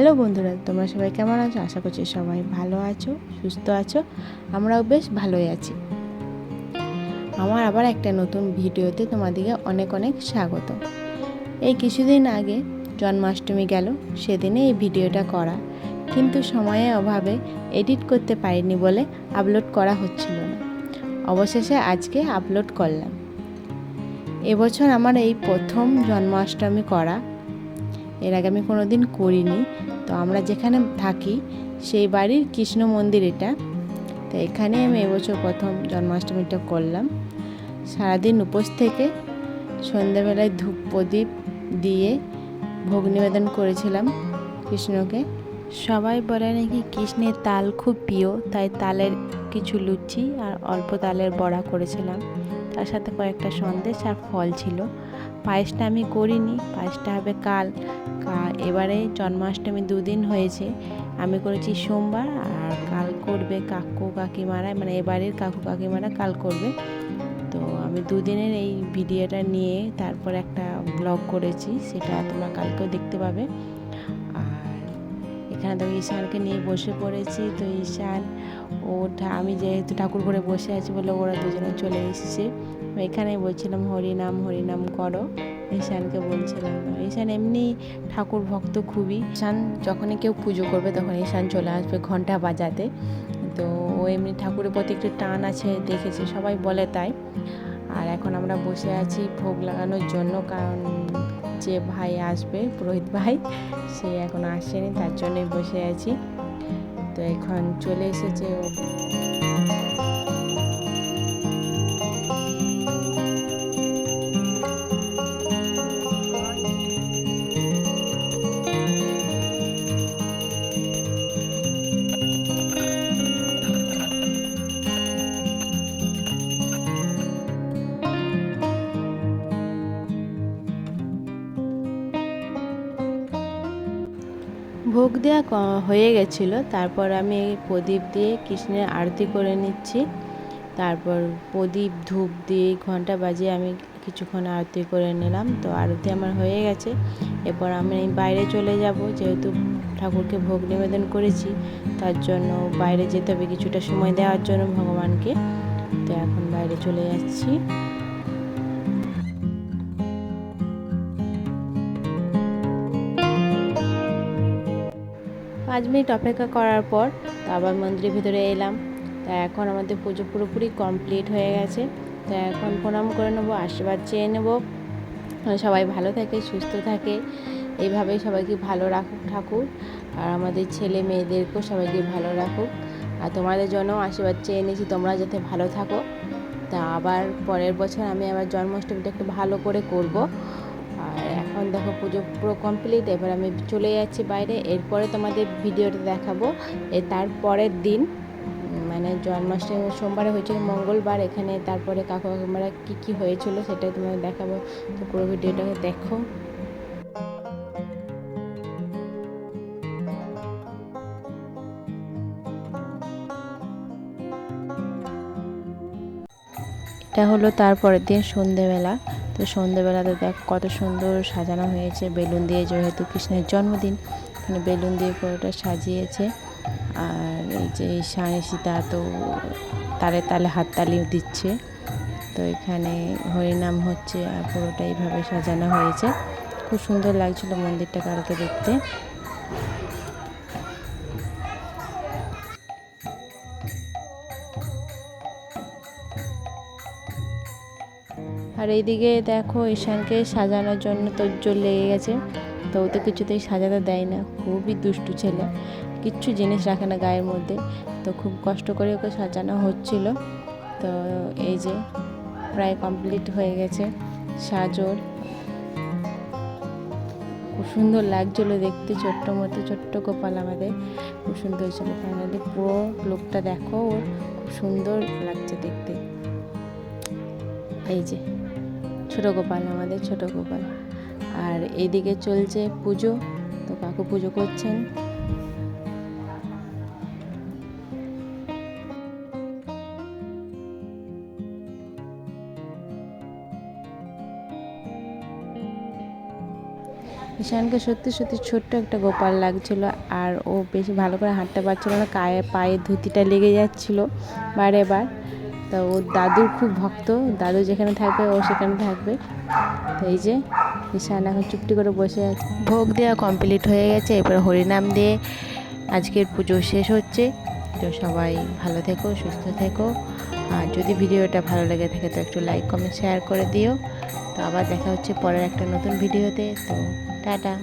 Hello বন্ধুরা, তোমরা সবাই কেমন আছো? আশা করছি সবাই ভালো আছো, সুস্থ আছো, আমরাও বেশ ভালোই আছি। আমার আবার একটা নতুন ভিডিওতে তোমাদেরকে অনেক অনেক স্বাগত। এই কিছুদিন আগে জন্মাষ্টমী গেল, সেদিনে এই ভিডিওটা করা, কিন্তু সময়ের অভাবে এডিট করতে পারিনি বলে আপলোড করা হচ্ছিল না। অবশেষে আজকে আপলোড করলাম। এবছর আমার এই প্রথম জন্মাষ্টমী করা এর আগে আমি কোনো দিন করিনি। তো আমরা যেখানে থাকি, সেই বাড়ির কৃষ্ণ মন্দির এটা। তো এখানে আমি এবছর প্রথম জন্মাষ্টমীটা করলাম। সারাদিন উপোস থেকে সন্ধ্যাবেলায় ধূপ প্রদীপ দিয়ে ভোগ নিবেদন করেছিলাম কৃষ্ণকে। সবাই বলে নাকি কৃষ্ণের তাল খুব প্রিয়, তাই তালের কিছু লুচি আর অল্প তালের বড়া করেছিলাম। তার সাথে কয়েকটা সন্দেশ আর ফল ছিল। পায়েসটা আমি করিনি, পায়েসটা হবে কাল। এবারে জন্মাষ্টমী দুদিন হয়েছে। আমি করেছি সোমবার আর কাল করবে কাকু কাকিমারা মানে এবারের কাকু কাকিমারা কাল করবে। তো আমি দুদিনের এই ভিডিওটা নিয়ে তারপর একটা ব্লগ করেছি, সেটা তোমরা কালকেও দেখতে পাবে। এখানে তো ঈশানকে নিয়ে বসে পড়েছি। তো ঈশান, ও আমি যেহেতু ঠাকুর করে বসে আছি বলে ওরা দুজনে চলে এসেছে। এখানে বলছিলাম, হরিনাম হরিনাম করো। ঈশানকে বলছিলাম ঈশান এমনি ঠাকুর ভক্ত খুবই। ঈশান যখনই কেউ পুজো করবে তখন ঈশান চলে আসবে ঘণ্টা বাজাতে। তো ও এমনি ঠাকুরের প্রতি একটু টান আছে, দেখেছে, সবাই বলে তাই। আর এখন আমরা বসে আছি ভোগ লাগানোর জন্য, কারণ যে ভাই আসবে, পুরোহিত ভাই, সে এখন আসেনি, তার জন্যই বসে আছি। তো এখন চলে এসেছে ভোগ দেওয়া হয়ে গেছিল। তারপর আমি প্রদীপ দিয়ে কৃষ্ণের আরতি করে নিচ্ছি। তারপর প্রদীপ, ধূপ দিয়ে ঘণ্টা বাজিয়ে আমি কিছুক্ষণ আরতি করে নিলাম। তো আরতি আমার হয়ে গেছে। এরপর আমি বাইরে চলে যাব। যেহেতু ঠাকুরকে ভোগ নিবেদন করেছি, তার জন্য বাইরে যেতে হবে। কিছুটা সময় দেওয়ার জন্য ভগবানকে। তো এখন বাইরে চলে যাচ্ছি। পাঁচ মিনিট অপেক্ষা করার পর তো আবার মন্দিরের ভিতরে এলাম। তা এখন আমাদের পুজো পুরোপুরি কমপ্লিট হয়ে গেছে। তো এখন প্রণাম করে নেব, আশীর্বাদ চেয়ে নেব। সবাই ভালো থাকে, সুস্থ থাকে। এইভাবেই সবাইকে ভালো রাখুক ঠাকুর। আর আমাদের ছেলে মেয়েদেরকেও সবাইকে ভালো রাখুক। আর তোমাদের জন্য আশীর্বাদ চেয়ে নিয়েছি, তোমরা যাতে ভালো থাকো। তা আবার পরের বছর আমি আবার জন্মাষ্টমীটা একটু ভালো করে করব। এখন দেখো পুজো পুরো কমপ্লিট এবার আমি চলে যাচ্ছি বাইরে। এরপরে তোমাদের ভিডিওটা দেখাবো। এর তারপরের দিন মানে জন্মাষ্টমী সোমবারে হয়েছিল মঙ্গলবার, এখানে তারপরে কাকু কাকুমারা কী কী হয়েছিল সেটা তোমাদের দেখাবো। তো পুরো ভিডিওটাকে দেখো। এটা হলো তারপরের দিন সন্ধেবেলা। তো সন্ধ্যেবেলাতে দেখ কত সুন্দর সাজানো হয়েছে। বেলুন দিয়ে যেহেতু কৃষ্ণের জন্মদিন এখানে বেলুন দিয়ে পুরোটা সাজিয়েছে। আর এই যে স্বামী সীতা তো তালে তালে হাততালি দিচ্ছে। তো এখানে হরিনাম হচ্ছে আর পুরোটা এইভাবে সাজানো হয়েছে। খুব সুন্দর লাগছিল মন্দিরটা কালকে দেখতে। এইদিকে দেখো ঈশানকে সাজানোর জন্য তোর লেগে গেছে। তো ও তো কিছুতেই সাজাতে দেয় না। খুবই দুষ্টু ছেলে। কিচ্ছু জিনিস রাখে না গায়ের মধ্যে। তো খুব কষ্ট করে ওকে সাজানো হচ্ছিল। তো এই যে প্রায় কমপ্লিট হয়ে গেছে সাজর। খুব সুন্দর লাগছিল দেখতে ছোট্ট মতো, ছোট্ট গোপাল আমাদের। খুব সুন্দর ছিল ফাইনালি পুরো লোকটা দেখো। ওর খুব সুন্দর লাগছে দেখতে। এই যে ছোট গোপাল, আমাদের ছোট গোপাল। আর এদিকে চলছে পুজো, তো কাকু পুজো করছেন। ঈশানকে সত্যি সত্যি ছোট্ট একটা গোপাল লাগছিল, আর ও বেশি ভালো করে হাঁটতে পারছিল না গায়ে পায়ে ধুতিটা লেগে যাচ্ছিল। বারে বার তো ও দাদুর খুব ভক্ত। দাদু যেখানে থাকবে, ও সেখানে থাকবে। তো এই যে, ঈশান এখন চুপটি করে বসে আছে। ভোগ দেওয়া কমপ্লিট হয়ে গেছে এবার হরিনাম দিয়ে আজকের পুজো শেষ হচ্ছে। তো সবাই ভালো থেকো, সুস্থ থেকো। আর যদি ভিডিওটা ভালো লেগে থাকে, তো একটু লাইক কমেন্ট শেয়ার করে দিও। তো আবার দেখা হচ্ছে পরের একটা নতুন ভিডিওতে। তো টাটা।